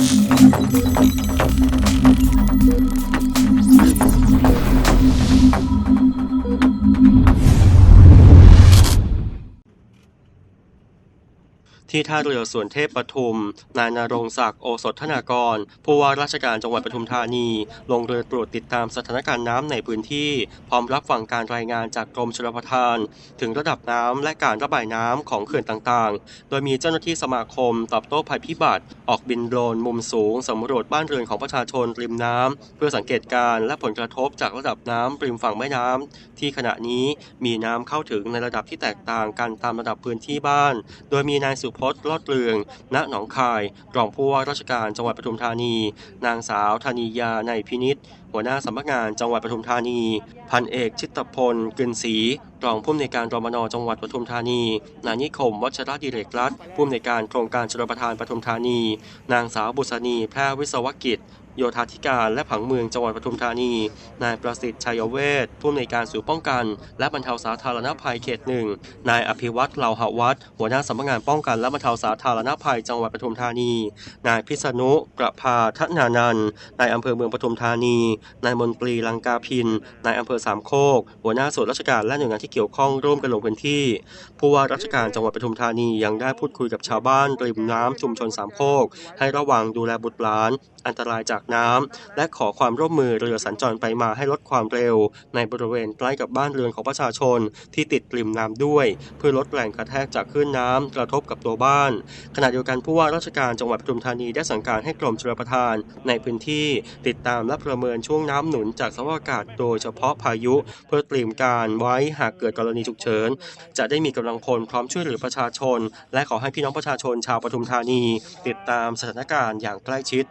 thank you ที่ท่าเรือสวนเทพปทุม นายนรงศักดิ์โอสถธนากร ผู้ว่าราชการจังหวัดปทุมธานี ลงเรือตรวจติดตามสถานการณ์น้ำในพื้นที่ พร้อมรับฟังการรายงานจากกรมชลประทาน ถึงระดับน้ำและการระบายน้ำของเขื่อนต่างๆ โดยมีเจ้าหน้าที่สมาคมตอบโต้ภัยพิบัติ ออกบินโดรนมุมสูงสำรวจบ้านเรือนของประชาชนริมน้ำเพื่อสังเกตการณ์และผลกระทบจากระดับน้ำริมฝั่งแม่น้ำที่ขณะนี้มีน้ำเข้าถึงในระดับที่แตกต่างกันตามระดับพื้นที่บ้าน โดยมีนายสุพจน์ลอดเลือง ณ หนองคาย รองผู้ว่าราชการจังหวัดปทุมธานี นางสาวธนียาในพินิษ หัวหน้าสำนักงานจังหวัดปทุมธานี พันเอกชิตพลกึนศรีรองผู้อำนวยการรมนจังหวัดปทุมธานี นายนิคม วัชรดิเรกรัตน์ผู้อำนวยการโครงการชลประทานปทุมธานี นางสาวบุษณีแพร่วิศวกิจ โยธาธิการและผังเมืองจังหวัดปทุมธานี นายประสิทธิ์ชัยเวชผู้อำนวยการศูนย์ป้องกัน และบรรเทาสาธารณภัยเขตหนึ่งนายอภิวัตรเหล่าหวัฒหัวหน้าสำนักงานป้องกันและบรรเทาสาธารณภัยจังหวัดปทุมธานี นายพิษณุประภาทนานันนายอำเภอเมืองปทุมธานีนายมนตรีลังกาพิน นายอำเภอสามโคก หัวหน้าส่วนราชการและหน่วยงานที่เกี่ยวข้องร่วมกันลงพื้นที่ ผู้ว่าราชการจังหวัดปทุมธานียังได้พูดคุยกับชาวบ้านริมน้ำชุมชนสามโคก ให้ระวังดูแลบุตรหลาน อันตรายจากน้ำและขอความร่วมมือเรือสัญจรไปมาให้ลดความเร็ว ในบริเวณใกล้กับบ้านเรือนของประชาชนที่ติดริมน้ำด้วย เพื่อลดแรงกระแทกจากคลื่นน้ำกระทบกับตัวบ้าน ขณะเดียวกันผู้ว่าราชการจังหวัดปทุมธานีได้สั่งการให้กรมชลประทาน ในพื้นที่ติดตามและประเมินช่วงน้ำหนุนจากสภาพอากาศโดยเฉพาะพายุ เพื่อเตรียมการไว้หากเกิดกรณีฉุกเฉิน จะได้มีกำลังพลพร้อมช่วยเหลือประชาชน และขอให้พี่น้องประชาชนชาวปทุมธานี ติดตามสถานการณ์อย่างใกล้ชิด